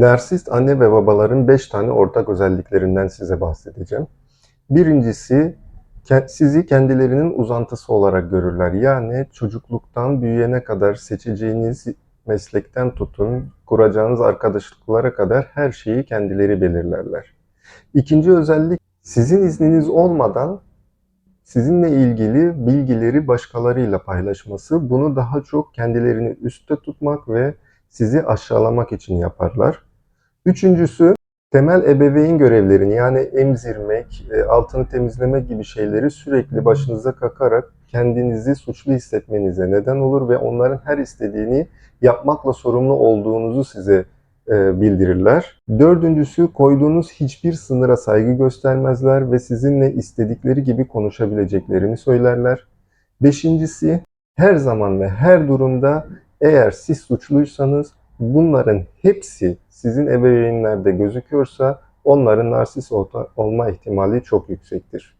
Narsist anne ve babaların 5 tane ortak özelliklerinden size bahsedeceğim. Birincisi sizi kendilerinin uzantısı olarak görürler. Yani çocukluktan büyüyene kadar seçeceğiniz meslekten tutun, kuracağınız arkadaşlıklara kadar her şeyi kendileri belirlerler. İkinci özellik sizin izniniz olmadan sizinle ilgili bilgileri başkalarıyla paylaşması. Bunu daha çok kendilerini üstte tutmak ve sizi aşağılamak için yaparlar. Üçüncüsü temel ebeveyn görevlerini yani emzirmek, e, altını temizlemek gibi şeyleri sürekli başınıza kakarak kendinizi suçlu hissetmenize neden olur ve onların her istediğini yapmakla sorumlu olduğunuzu size e, bildirirler. Dördüncüsü koyduğunuz hiçbir sınıra saygı göstermezler ve sizinle istedikleri gibi konuşabileceklerini söylerler. Beşincisi her zaman ve her durumda eğer siz suçluysanız bunların hepsi sizin ebeveynlerde gözüküyorsa onların narsist olma ihtimali çok yüksektir.